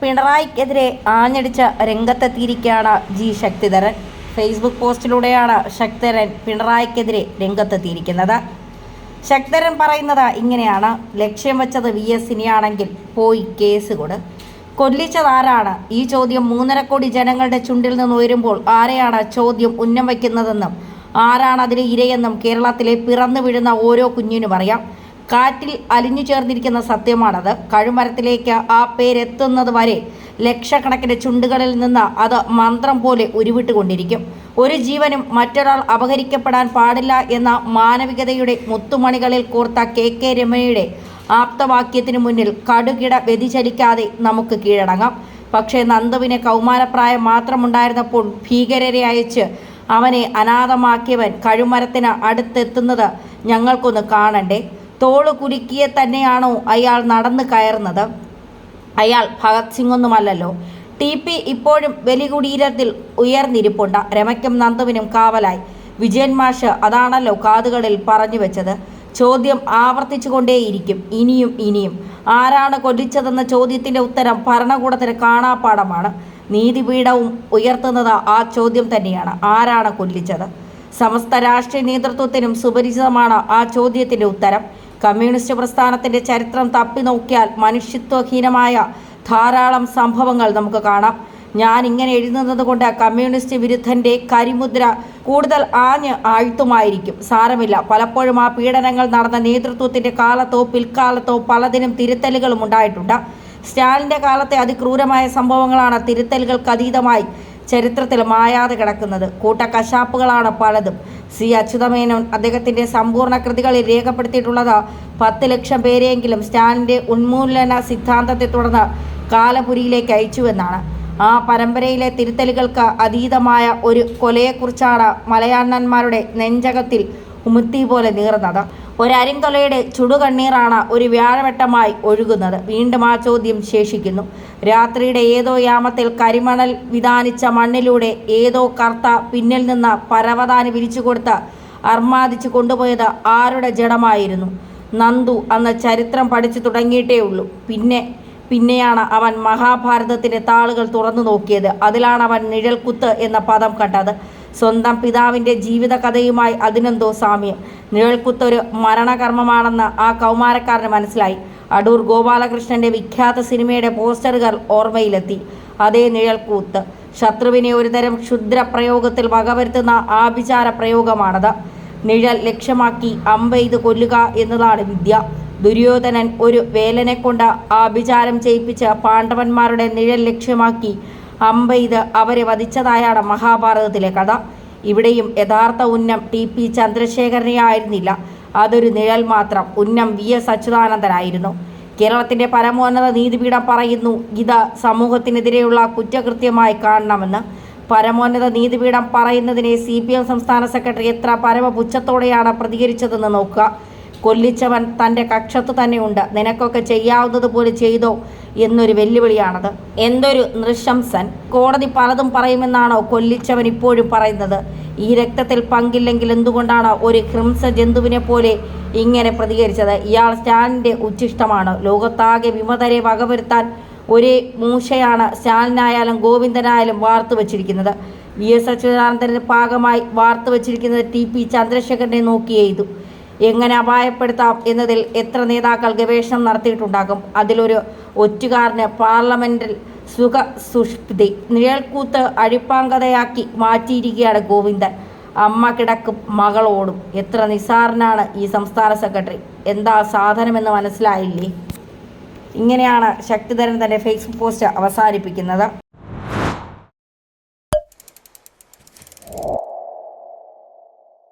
പിണറായിക്കെതിരെ ആഞ്ഞടിച്ച രംഗത്തെത്തിയിരിക്കുകയാണ് G Sakthidharan. Facebook പോസ്റ്റിലൂടെയാണ് ശക്തിധരൻ പിണറായിക്കെതിരെ രംഗത്തെത്തിയിരിക്കുന്നത്. ശക്തരൻ പറയുന്നത് ഇങ്ങനെയാണ്. ലക്ഷ്യം വെച്ചത് വി എസിനെയാണെങ്കിൽ പോയി കേസ് കൊട്. കൊല്ലിച്ചതാരാണ്? ഈ ചോദ്യം മൂന്നര കോടി ജനങ്ങളുടെ ചുണ്ടിൽ നിന്ന് ഉയരുമ്പോൾ ആരെയാണ് ചോദ്യം ഉന്നം വയ്ക്കുന്നതെന്നും ആരാണ് അതിന് ഇരയെന്നും കേരളത്തിലെ പിറന്നു വീഴുന്ന ഓരോ കുഞ്ഞിനും അറിയാം. കാറ്റിൽ അലിഞ്ഞു ചേർന്നിരിക്കുന്ന സത്യമാണത്. കഴുമരത്തിലേക്ക് ആ പേരെത്തുന്നത് വരെ ലക്ഷക്കണക്കിന് ചുണ്ടുകളിൽ നിന്ന് അത് മന്ത്രം പോലെ ഉരുവിട്ടുകൊണ്ടിരിക്കും. ഒരു ജീവനും മറ്റൊരാൾ അപഹരിക്കപ്പെടാൻ പാടില്ല എന്ന മാനവികതയുടെ മുത്തുമണികളിൽ കോർത്ത കെ കെ രമയുടെ ആപ്തവാക്യത്തിനു മുന്നിൽ കടുകിട വ്യതിചലിക്കാതെ നമുക്ക് കീഴടങ്ങാം. പക്ഷേ നന്ദുവിന് കൗമാരപ്രായം മാത്രമുണ്ടായിരുന്നപ്പോൾ ഭീകരരെ അയച്ച് അവനെ അനാഥമാക്കിയവൻ കഴുമരത്തിന് അടുത്തെത്തുന്നത് ഞങ്ങൾക്കൊന്ന് കാണണ്ടേ? തോൾ കുരുക്കിയെ തന്നെയാണോ അയാൾ നടന്നു കയറുന്നത്? അയാൾ ഭഗത് സിംഗ് ഒന്നുമല്ലല്ലോ ടി പി ഇപ്പോഴും വലികുടീരത്തിൽ ഉയർന്നിരിപ്പുണ്ട്. രമയ്ക്കും നന്ദുവിനും കാവലായി. വിജയൻ മാഷ് അതാണല്ലോ കാതുകളിൽ പറഞ്ഞു വെച്ചത്. ചോദ്യം ആവർത്തിച്ചുകൊണ്ടേയിരിക്കും. ഇനിയും ഇനിയും. ആരാണ് കൊല്ലിച്ചതെന്ന ചോദ്യത്തിന്റെ ഉത്തരം ഭരണകൂടത്തിന് കാണാപ്പാടമാണ് നീതിപീഠവും ഉയർത്തുന്നത് ആ ചോദ്യം തന്നെയാണ്. ആരാണ് കൊല്ലിച്ചത്? സമസ്ത രാഷ്ട്രീയ നേതൃത്വത്തിനും സുപരിചിതമാണ് ആ ചോദ്യത്തിന്റെ ഉത്തരം. കമ്മ്യൂണിസ്റ്റ് പ്രസ്ഥാനത്തിന്റെ ചരിത്രം തപ്പി നോക്കിയാൽ മനുഷ്യത്വഹീനമായ ധാരാളം സംഭവങ്ങൾ നമുക്ക് കാണാം. ഞാൻ ഇങ്ങനെ എഴുതുന്നത് കൊണ്ട് കമ്മ്യൂണിസ്റ്റ് വിരുദ്ധന്റെ കരിമുദ്ര കൂടുതൽ ആഞ്ഞ് ആഴ്ത്തുമായിരിക്കും. സാരമില്ല. പലപ്പോഴും ആ പീഡനങ്ങൾ നടന്ന നേതൃത്വത്തിന്റെ കാലത്തോ പിൽക്കാലത്തോ പലതിനും തിരുത്തലുകളും ഉണ്ടായിട്ടുണ്ട്. സ്റ്റാലിന്റെ കാലത്തെ അതിക്രൂരമായ സംഭവങ്ങളാണ് തിരുത്തലുകൾക്ക് അതീതമായി ചരിത്രത്തിൽ മായാതെ കിടക്കുന്നത്. കൂട്ടക്കശാപ്പുകളാണ് പലതും. സി. അച്യുതമേനോൻ അദ്ദേഹത്തിന്റെ സമ്പൂർണ കൃതികളിൽ രേഖപ്പെടുത്തിയിട്ടുള്ളത് പത്ത് ലക്ഷം പേരെയെങ്കിലും സ്റ്റാലിന്റെ ഉന്മൂലന സിദ്ധാന്തത്തെ തുടർന്ന് കാലപുരിയിലേക്ക് അയച്ചുവെന്നാണ്. ആ പരമ്പരയിലെ തിരുത്തലുകൾക്ക് അതീതമായ ഒരു കൊലയെക്കുറിച്ചാണ് മലയാണ്ണന്മാരുടെ നെഞ്ചകത്തിൽ ഉമുത്തി പോലെ നീറുന്നത്. ഒരരിങ്കൊലയുടെ ചുടുകണ്ണീറാണ് ഒരു വ്യാഴവട്ടമായി ഒഴുകുന്നത്. വീണ്ടും ആ ചോദ്യം ശേഷിക്കുന്നു. രാത്രിയുടെ ഏതോ യാമത്തിൽ കരിമണൽ വിധാനിച്ച മണ്ണിലൂടെ ഏതോ കർത്ത പിന്നിൽ നിന്ന് പരവതാനി വിരിച്ചു കൊടുത്ത് അർമാദിച്ചു കൊണ്ടുപോയത് ആരുടെ ജഡമായിരുന്നു? നന്ദു അന്ന് ചരിത്രം പഠിച്ചു തുടങ്ങിയിട്ടേ ഉള്ളൂ. പിന്നെ പിന്നെയാണ് അവൻ മഹാഭാരതത്തിന്റെ താളുകൾ തുറന്നു നോക്കിയത്. അതിലാണ് അവൻ നിഴൽക്കുത്ത് എന്ന പദം കണ്ടത്. സ്വന്തം പിതാവിന്റെ ജീവിതകഥയുമായി അതിനെന്തോ സാമ്യം. നിഴൽക്കുത്തൊരു മരണകർമ്മമാണെന്ന് ആ കൗമാരക്കാരന് മനസ്സിലായി. അടൂർ ഗോപാലകൃഷ്ണന്റെ വിഖ്യാത സിനിമയുടെ പോസ്റ്ററുകൾ ഓർമ്മയിലെത്തി. അതേ നിഴൽക്കൂത്ത്. ശത്രുവിനെ ഒരുതരം ക്ഷുദ്ര പ്രയോഗത്തിൽ വകവരുത്തുന്ന ആഭിചാര പ്രയോഗമാണത്. നിഴൽ ലക്ഷ്യമാക്കി അമ്പെയ്ത് കൊല്ലുക എന്നതാണ് വിദ്യ. ദുര്യോധനൻ ഒരു വേലനെ കൊണ്ട് ആഭിചാരം ചെയ്യിപ്പിച്ച് പാണ്ഡവന്മാരുടെ നിഴൽ ലക്ഷ്യമാക്കി അമ്പെയ്ത് അവരെ വധിച്ചതായാണ് മഹാഭാരതത്തിലെ കഥ. ഇവിടെയും യഥാർത്ഥ ഉന്നം ടി പി ചന്ദ്രശേഖരനെ ആയിരുന്നില്ല. അതൊരു നിഴൽ മാത്രം. ഉന്നം വി എസ് അച്യുതാനന്ദനായിരുന്നു. കേരളത്തിന്റെ പരമോന്നത നീതിപീഠം പറയുന്നു ഇത് സമൂഹത്തിനെതിരെയുള്ള കുറ്റകൃത്യമായി കാണണമെന്ന്. പരമോന്നത നീതിപീഠം പറയുന്നതിനെ സി പി എം സംസ്ഥാന സെക്രട്ടറി എത്ര പരമപുച്ഛത്തോടെയാണ് പ്രതികരിച്ചതെന്ന് നോക്കുക. കൊല്ലിച്ചവൻ തന്റെ കക്ഷത്ത് തന്നെയുണ്ട്. നിനക്കൊക്കെ ചെയ്യാവുന്നത് പോലെ ചെയ്തോ എന്നൊരു വെല്ലുവിളിയാണത്. എന്തൊരു നൃശംസൻ. കോടതി പലതും പറയുമെന്നാണോ കൊല്ലിച്ചവൻ ഇപ്പോഴും പറയുന്നത്? ഈ രക്തത്തിൽ പങ്കില്ലെങ്കിൽ എന്തുകൊണ്ടാണ് ഒരു ഹിംസ ജന്തുവിനെ പോലെ ഇങ്ങനെ പ്രതികരിച്ചത്? ഇയാൾ സ്റ്റാലിന്റെ ഉച്ഛിഷ്ടമാണ് ലോകത്താകെ വിമതരെ വകവരുത്താൻ ഒരേ മൂശയാണ് സ്റ്റാലിനായാലും ഗോവിന്ദനായാലും വാർത്തു വച്ചിരിക്കുന്നത്. വി എസ് അച്യുതാനന്ദന്റെ ഭാഗമായി വാർത്തു വച്ചിരിക്കുന്നത് ടി പി ചന്ദ്രശേഖരനെ നോക്കി എഴുതു എങ്ങനെ അപായപ്പെടുത്താം എന്നതിൽ എത്ര നേതാക്കൾ ഗവേഷണം നടത്തിയിട്ടുണ്ടാകും? അതിലൊരു ഒറ്റുകാരന് പാർലമെന്റിൽ സുഖ സുഷ്പതി നിഴൽക്കൂത്ത് അഴിപ്പാങ്കതയാക്കി മാറ്റിയിരിക്കുകയാണ് ഗോവിന്ദൻ. അമ്മ കിടക്കും മകളോടും. എത്ര നിസ്സാരനാണ് ഈ സംസ്ഥാന സെക്രട്ടറി. എന്താ സാധനമെന്ന് മനസ്സിലായില്ലേ? ഇങ്ങനെയാണ് ശക്തിധരൻ തന്റെ ഫേസ്ബുക്ക് പോസ്റ്റ് അവസാനിപ്പിക്കുന്നത്.